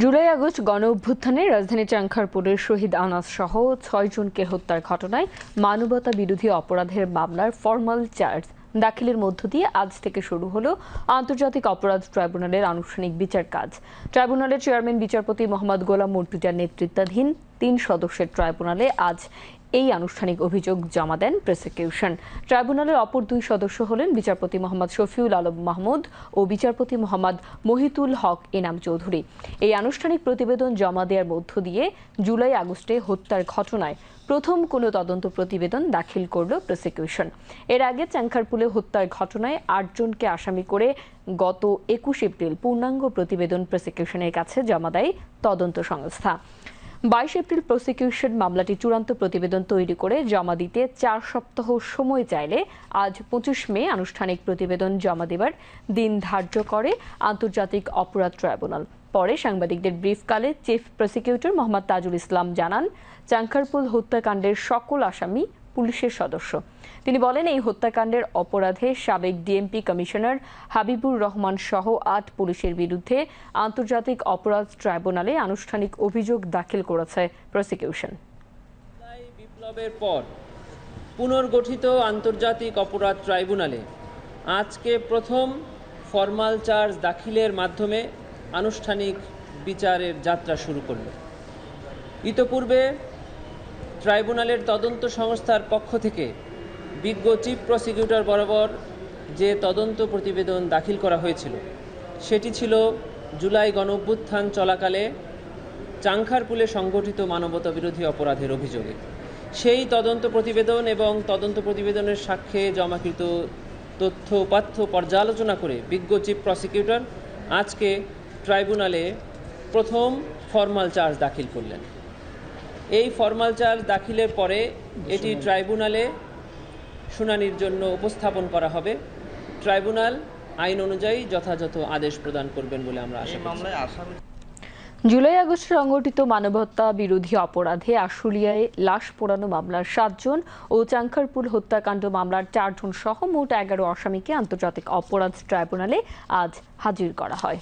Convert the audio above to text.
July August গণ অভ্যুত্থানে রাজধানী চাংখারপুরের শহীদ আনাস সহ ছয়জনকে হত্যার ঘটনায় মানবতা বিরোধী অপরাধের মামলার ফর্মাল চার্জ দাখিলের মধ্য দিয়ে আজ থেকে শুরু হলো আন্তর্জাতিক অপরাধ ট্রাইব্যুনালের আনুষ্ঠানিক বিচার কাজ। ট্রাইব্যুনালের চেয়ারম্যান বিচারপতি মোহাম্মদ গোলাম মুর্তুজার নেতৃত্বাধীন তিন সদস্যের ট্রাইব্যুনালে আজ এই আনুষ্ঠানিক অভিযোগ জমা দেন প্রসিকিউশন ট্রাইব্যুনালের অপর দুই সদস্য হলেন বিচারপতি মোহাম্মদ শফিউল আলম মাহমুদ ও বিচারপতি মোহাম্মদ মহিতুল হক এনাম চৌধুরী। এই আনুষ্ঠানিক প্রতিবেদন জমা দেওয়ার মধ্য দিয়ে জুলাই আগস্টে হত্যার ঘটনায় প্রথম কোনো তদন্ত প্রতিবেদন দাখিল করল প্রসিকিউশন এর আগে চাংখারপুলে হত্যার ঘটনায় আটজনকে আসামি করে গত একুশ এপ্রিল পূর্ণাঙ্গ প্রতিবেদন প্রসিকিউশনের কাছে জমা দেয় তদন্ত সংস্থা। বাইশ এপ্রিল প্রসিকিউশন মামলাটি চূড়ান্ত প্রতিবেদন তৈরি করে জমা দিতে চার সপ্তাহ সময় চাইলে আজ পঁচিশ মে আনুষ্ঠানিক প্রতিবেদন জমা দেবার দিন ধার্য করে আন্তর্জাতিক অপরাধ ট্রাইব্যুনাল। পরে সাংবাদিকদের ব্রিফকালে চিফ প্রসিকিউটর মোহাম্মদ তাজুল ইসলাম জানান চাঙ্কারপুল হত্যাকাণ্ডের সকল আসামি পুলিশের সদস্য। তিনি বলেন, এই হত্যাকাণ্ডের অপরাধে সাবেক ডিএমপি কমিশনার হাবিবুর রহমান সহ আট পুলিশের বিরুদ্ধে আন্তর্জাতিক অপরাধ ট্রাইব্যুনালে আনুষ্ঠানিক অভিযোগ দাখিল করেছে প্রসিকিউশন। বিপ্লবের পর পুনর্গঠিত আন্তর্জাতিক অপরাধ ট্রাইব্যুনালে আজকে প্রথম ফরমাল চার্জ দাখিলের মাধ্যমে আনুষ্ঠানিক বিচারের যাত্রা শুরু করল। ইতপূর্বে ট্রাইব্যুনালের তদন্ত সংস্থার পক্ষ থেকে বিজ্ঞ চিফ প্রসিকিউটর বরাবর যে তদন্ত প্রতিবেদন দাখিল করা হয়েছিল, সেটি ছিল জুলাই গণ অভ্যুত্থান চলাকালে চাংখারপুলে সংগঠিত মানবতা বিরোধী অপরাধের অভিযোগে। সেই তদন্ত প্রতিবেদন এবং তদন্ত প্রতিবেদনের সাক্ষ্যে জমাকৃত তথ্য উপাত্য পর্যালোচনা করে বিজ্ঞ চিফ প্রসিকিউটর আজকে ট্রাইব্যুনালে প্রথম ফরমাল চার্জ দাখিল করলেন। এই ফরমাল চার্জ দাখিলের পরে এটি ট্রাইব্যুনালে শুনানির জন্য উপস্থাপন করা হবে। ট্রাইব্যুনাল আইন অনুযায়ী যথাযথ আদেশ প্রদান করবেন বলে আমরা আশা করছি। জুলাই আগস্টে সংগঠিত মানবতা বিরোধী অপরাধে আশুলিয়ায় লাশ পোড়ানো মামলার সাতজন ও চাংখারপুল হত্যাকাণ্ড মামলার চারজন সহ মোট এগারো আসামিকে আন্তর্জাতিক অপরাধ ট্রাইব্যুনালে আজ হাজির করা হয়।